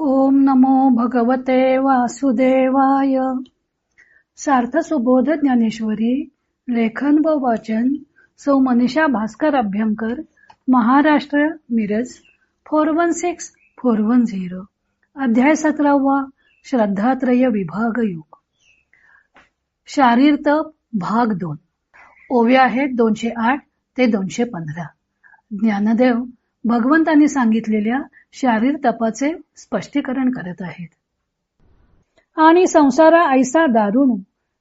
ओम नमो भगवते वासुदेवाय. सार्थ सुबोध ज्ञानेश्वरी लेखन व वाचन सौ Manisha Bhaskar Abhyankar Maharashtra Miraj four one six four one zero अध्याय सतरावा श्रद्धात्रय विभाग योग. शारीर तप भाग दोन. ओव्या आहेत दोनशे आठ ते दोनशे पंधरा. ज्ञानदेव भगवंतांनी सांगितलेल्या शारीर तपाचे स्पष्टीकरण करत आहेत. आणि संसारा ऐसा दारुणू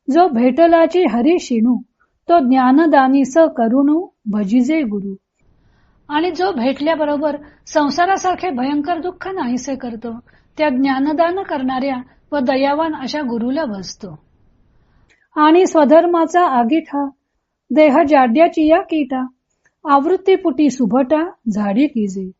जो भेटलाची हरी शिणू तो ज्ञानदानी स करुणू भजिजे गुरु. आणि जो भेटल्याबरोबर संसारासारखे भयंकर दुःख नाहीसे करतो त्या ज्ञानदान करणाऱ्या व दयावान अशा गुरुला भजतो आणि स्वधर्माचा आगीठा देह जाड्याची या कीटा आवृत्तीपुटी सुभटा झाडी किजे.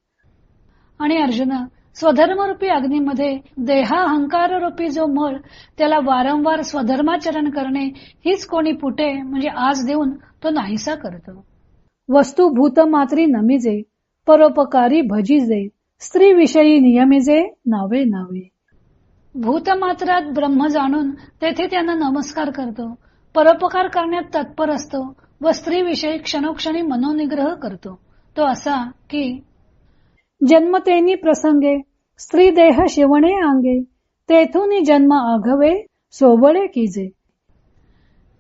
आणि अर्जुना स्वधर्मरूपी अग्नीमध्ये देहाहंकार रूपी जो मळ त्याला वारंवार स्वधर्माचरण करणे हीच कोणी पुटे म्हणजे आज देऊन तो नाहीसा करतो. वस्तू भूत मात्री नमिजे परोपकारी भजिजे स्त्री विषयी नियमिजे नावे नावे. भूतमात्रात ब्रह्म जाणून तेथे त्यांना नमस्कार करतो. परोपकार करण्यात तत्पर असतो. व स्त्री विषयी क्षणोक्षणी मनोनिग्रह करतो. तो असा की जन्मतेनी प्रसंगे स्त्री देह शिवणे अंगे तेथून जन्म आघवे सोबळे किजे.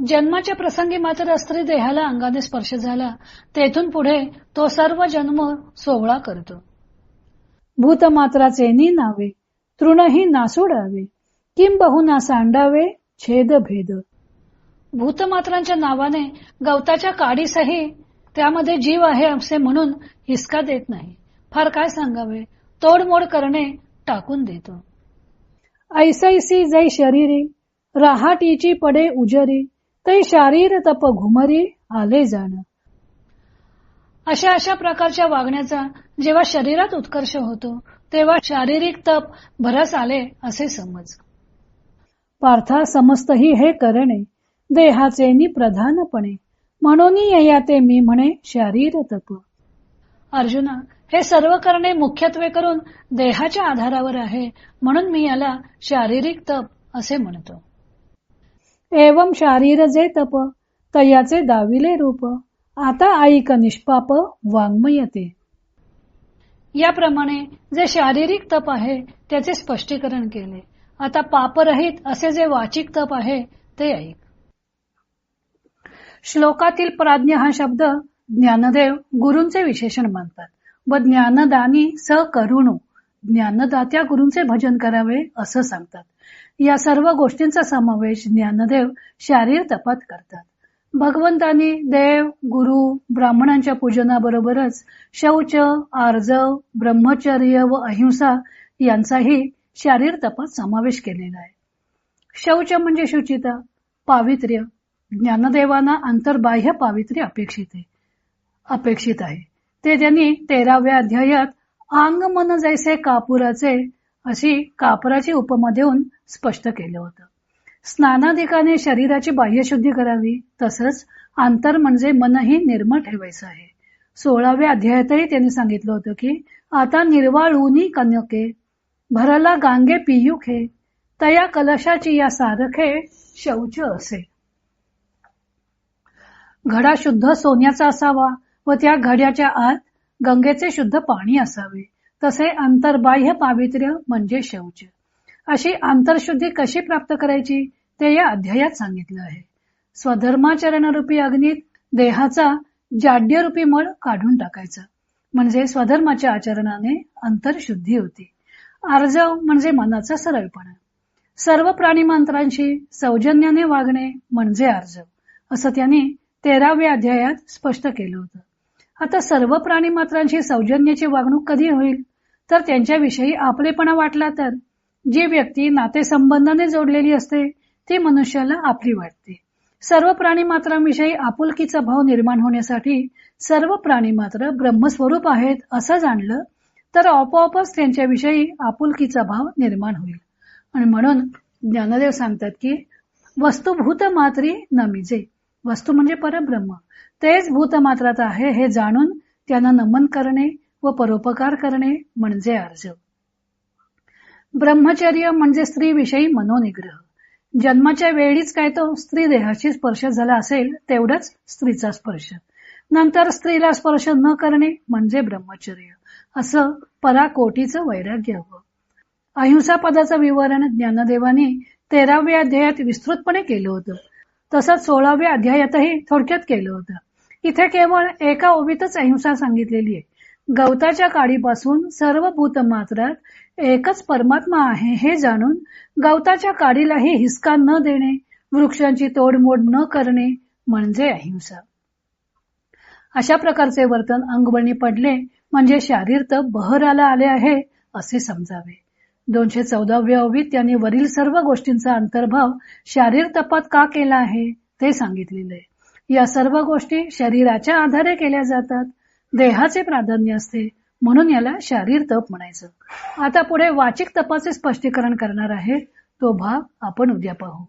जन्माच्या प्रसंगी मात्र स्त्री देहाला अंगाने स्पर्श झाला. तेथून पुढे तो सर्व जन्म सोहळा करतो. भूतमात्राचे नी नावे तृणही नासोडावे. किंबहुना सांडावे छेद भेद भूतमात्रांच्या नावाने गवताच्या काडीसही त्यामध्ये जीव आहे असे म्हणून हिसका देत नाही. फार काय सांगावे? तोडमोड करणे टाकून देतो. ऐसैसी जै शरीरी राहाटीची पडे उजरी तै शारीर तप घुमरी आले जाण. अशा अशा प्रकारच्या वागण्याचा जेव्हा शरीरात उत्कर्ष होतो तेव्हा शारीरिक तप भरस आले असे समज. पार्था समस्तही हे करणे देहाचे नि प्रधानपणे म्हणून ययाते मी म्हणे शारीर तप. अर्जुना हे सर्व करणे मुख्यत्वे करून देहाच्या आधारावर आहे म्हणून मी याला शारीरिक तप असे म्हणतो. एवम शारीर जे तप तयाचे दाविले रूप. आता ऐक निष्पाप वाङ्मयते. याप्रमाणे जे शारीरिक तप आहे त्याचे स्पष्टीकरण केले. आता पापरहित असे जे वाचिक तप आहे ते ऐक. श्लोकातील प्राज्ञ हा शब्द ज्ञानदेव गुरूंचे विशेषण मानतात. व ज्ञानदानी स करुणू. ज्ञानदात्या गुरूंचे भजन करावे असं सांगतात. या सर्व गोष्टींचा समावेश ज्ञानदेव शारीर तपात करतात. भगवंतांनी देव गुरु ब्राह्मणांच्या पूजनाबरोबरच शौच आर्जव ब्रह्मचर्य व अहिंसा यांचाही शारीर तपात समावेश केलेला आहे. शौच म्हणजे शुचिता पावित्र्य ज्ञानदेवांना अंतर्बाह्य पावित्र्य अपेक्षित अपेक्षित आहे. ते त्यांनी तेराव्या अध्यायात अंग मन जैसे कापुराचे अशी कापराची उपमा देऊन स्पष्ट केलं होतं. स्नानाधिकाने शरीराची बाह्यशुद्धी करावी तसंच अंतर म्हणजे मनही निर्मळ ठेवायचं आहे. सोळाव्या अध्यायातही त्यांनी सांगितलं होतं की आता निर्वाळ कनके भरला गांगे पियुखे तया कलशाची या सारखे शौच असे. घडा शुद्ध सोन्याचा असावा व त्या घड्याच्या आत गंगेचे शुद्ध पाणी असावे. तसे अंतर्बाह्य पावित्र्य म्हणजे शौच. अशी आंतरशुद्धी कशी प्राप्त करायची ते या अध्यायात सांगितलं आहे. स्वधर्माचरण रूपी अग्नीत देहाचा जाड्य रूपी मळ काढून टाकायचा. म्हणजे स्वधर्माच्या आचरणाने अंतरशुद्धी होती. आर्जव म्हणजे मनाचा सरळपणा. सर्व प्राणीमांत्रांशी सौजन्याने वागणे म्हणजे आर्जव. असं त्यांनी तेराव्या अध्यायात स्पष्ट केलं होतं. आता सर्व प्राणी मात्रांशी सौजन्याची वागणूक कधी होईल? तर त्यांच्याविषयी आपलेपणा वाटला तर जी व्यक्ती नातेसंबंधाने जोडलेली असते ती मनुष्याला आपली वाटते. सर्व प्राणी मात्रांविषयी आपुलकीचा भाव निर्माण होण्यासाठी सर्व प्राणी मात्र ब्रह्मस्वरूप आहेत असं जाणलं तर आपोआपच त्यांच्याविषयी आपुलकीचा भाव निर्माण होईल. आणि म्हणून ज्ञानदेव सांगतात की वस्तुभूत मात्री नमिजे. वस्तू म्हणजे परब्रह्म. तेच भूतमात्रात आहे हे जाणून त्यांना नमन करणे व परोपकार करणे म्हणजे अर्ज ब्रह्मचर्य म्हणजे स्त्रीविषयी मनोनिग्रह. जन्माच्या वेळीच काय तो स्त्री देहाशी स्पर्श झाला असेल तेवढंच स्त्रीचा स्पर्श. नंतर स्त्रीला स्पर्श न करणे म्हणजे ब्रह्मचर्य. असं पराकोटीचं वैराग्य हवं. अहिंसा पदाचं विवरण ज्ञानदेवाने तेराव्या अध्यायात विस्तृतपणे केलं होतं. तसंच सोळाव्या अध्यायातही थोडक्यात केलं होतं. इथे केवळ एका ओबीतच अहिंसा सांगितलेली आहे. गवताच्या काडीपासून सर्व भूतमात्रात एकच परमात्मा आहे हे जाणून गवताच्या काडीलाही हिसका न देणे वृक्षांची तोडमोड न करणे म्हणजे अहिंसा. अशा प्रकारचे वर्तन अंगबळणी पडले म्हणजे शारीर तर बहराला आले आहे असे समजावे. दोनशे चौदाव्या ओवीत त्यांनी वरील सर्व गोष्टींचा अंतर्भाव शारीर तपात का केला आहे ते सांगितलेले या सर्व गोष्टी शरीराच्या आधारे केल्या जातात देहाचे प्राधान्य असते म्हणून याला शारीर तप म्हणायचं. आता पुढे वाचिक तपाचे स्पष्टीकरण करणार आहे. तो भाग आपण उद्या पाहू.